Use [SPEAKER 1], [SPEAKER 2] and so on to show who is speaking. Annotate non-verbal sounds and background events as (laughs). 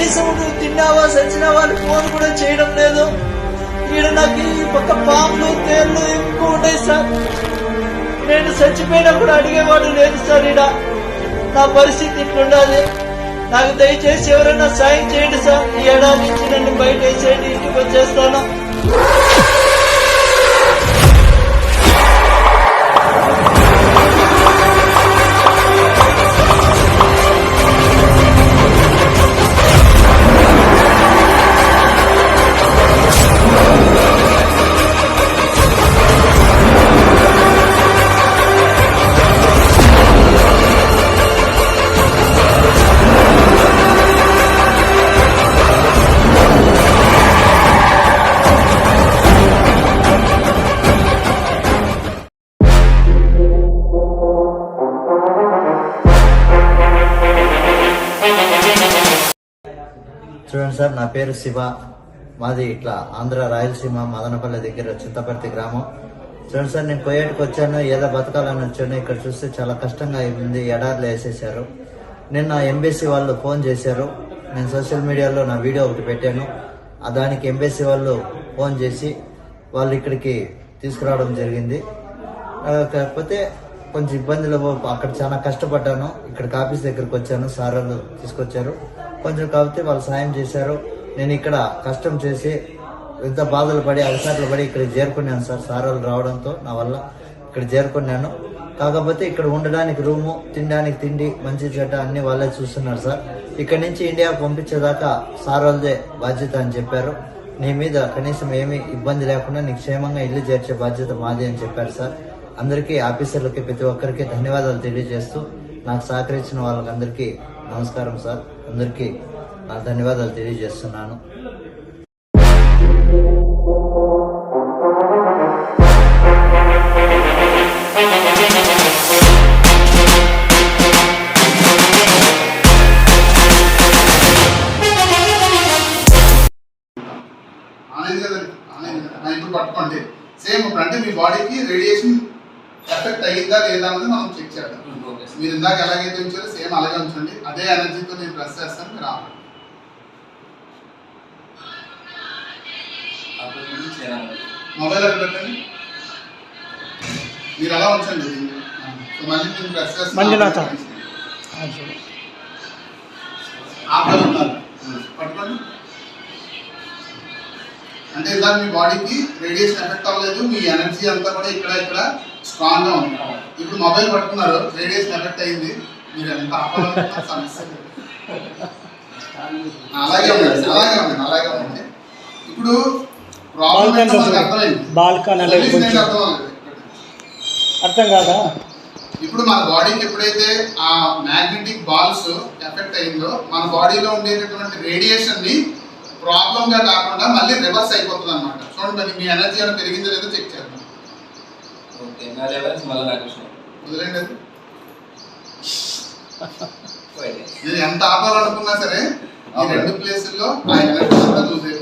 [SPEAKER 1] కనీసం నువ్వు తిన్నావా సచ్చినావా అని ఫోన్ కూడా చేయడం లేదు. ఈడ నాకు ఈ పక్క పాములు తేళ్ళు ఎక్కువ ఉన్నాయి సార్. నేను చచ్చిపోయినా కూడా అడిగేవాడు లేదు సార్ ఈడ. నా పరిస్థితి ఇట్లుండాలి. నాకు దయచేసి ఎవరైనా సాయం చేయండి సార్. ఈ ఏడాది నుంచి నన్ను బయట వేసేయండి ఇంటికి వచ్చేస్తాను.
[SPEAKER 2] చూడండి సార్ నా పేరు శివ. మాది ఇట్లా ఆంధ్ర రాయలసీమ మదనపల్లి దగ్గర చింతపర్తి గ్రామం. చూడండి సార్ నేను కొయ్యేటికి వచ్చాను. ఏదో బతకాలని వచ్చాను. ఇక్కడ చూస్తే చాలా కష్టంగా ఉంది. ఎడార్లు వేసేసారు నిన్న ఎంబీసీ వాళ్ళు ఫోన్ చేశారు. నేను సోషల్ మీడియాలో నా వీడియో ఒకటి పెట్టాను. దానికి ఎంబీసీ వాళ్ళు ఫోన్ చేసి వాళ్ళు ఇక్కడికి తీసుకురావడం జరిగింది. కాకపోతే కొంచెం ఇబ్బందులు అక్కడ చాలా కష్టపడ్డాను. ఇక్కడికి ఆఫీస్ దగ్గరికి వచ్చాను. సార్ వాళ్ళు తీసుకొచ్చారు. కొంచెం కాబట్టి వాళ్ళు సాయం చేశారు. నేను ఇక్కడ కష్టం చేసి ఎంత బాధలు పడి అలసాట్లు పడి ఇక్కడ చేరుకున్నాను సార్. సార్ వాళ్ళు రావడంతో నా వల్ల ఇక్కడ చేరుకున్నాను. కాకపోతే ఇక్కడ ఉండడానికి రూము తినడానికి తిండి మంచి చెడ్డ అన్ని వాళ్ళే చూస్తున్నారు సార్. ఇక్కడ నుంచి ఇండియా పంపించేదాకా సార్ వాళ్ళదే బాధ్యత అని చెప్పారు. నీ మీద కనీసం ఏమీ ఇబ్బంది లేకుండా నీకు క్షేమంగా ఇల్లు చేర్చే బాధ్యత మాది అని చెప్పారు సార్. అందరికీ ఆఫీసర్లకి ప్రతి ఒక్కరికి ధన్యవాదాలు తెలియజేస్తూ నాకు సహకరించిన వాళ్ళకందరికీ నమస్కారం సార్ అందరికీ నా ధన్యవాదాలు తెలియజేస్తున్నాను
[SPEAKER 3] పట్టుకోండి సేమ్ ఇప్పుడు అంటే మీ బాడీకి రేడియేషన్ ఎఫెక్ట్ అయ్యిందా లేదా అన్నది మనం చెక్ చేద్దాం మీరు ఇందాక ఎలాగైతే ఉంచారో సేమ్ అలాగే ఉంచండి. అదే ఎనర్జీతో నేను ప్రెస్ చేస్తాను మీరు ఆపండి. మొబైల్ అక్కడ పెట్టండి? మీరు అలా ఉంచండి. సో మళ్ళీ నేను ప్రెస్ చేస్తాను.
[SPEAKER 1] మంజునాథ.
[SPEAKER 3] ఆపలు ఉన్నారు పట్టుకోండి. అంటే ఇందాక మీ బాడీకి రేడియేషన్ ఎఫెక్ట్ అవ్వలేదు మీ ఎనర్జీ అంతా కూడా ఇక్కడ ఇక్కడ స్ట్రాంగ్గా ఉంది ఇప్పుడు మొబైల్ పట్టుకున్నారు. రేడియేషన్ ఎఫెక్ట్ అయింది. మీరు ఎంత సమస్య. అలాగే ఉండండి అలాగే ఉండండి అలాగే ఉండండి. ఇప్పుడు
[SPEAKER 1] బాల్కన్
[SPEAKER 3] అర్థం
[SPEAKER 1] కాదా?
[SPEAKER 3] ఇప్పుడు మన బాడీకి ఎప్పుడైతే ఆ మ్యాగ్నెటిక్ బాల్స్ ఎఫెక్ట్ అయిందో మన బాడీలో ఉండేటటువంటి రేడియేషన్ని ప్రాబ్లం గా కాకుండా మళ్ళీ రివర్స్ అయిపోతుంది అనమాట చూడండి మీ ఎనర్జీ ఏమైనా పెరిగిందో లేదో చెక్ చేద్దాం.
[SPEAKER 4] ఓకే నా లెవెల్స్ మళ్ళీ నాకు విషయం
[SPEAKER 3] వదిలేండి అది. (laughs)
[SPEAKER 4] పోయింది
[SPEAKER 3] ఎంత ఆపాలనుకున్నా సరే ఈ రెండు ప్లేసుల్లో ఆ లూజ్ అయిపోతుంది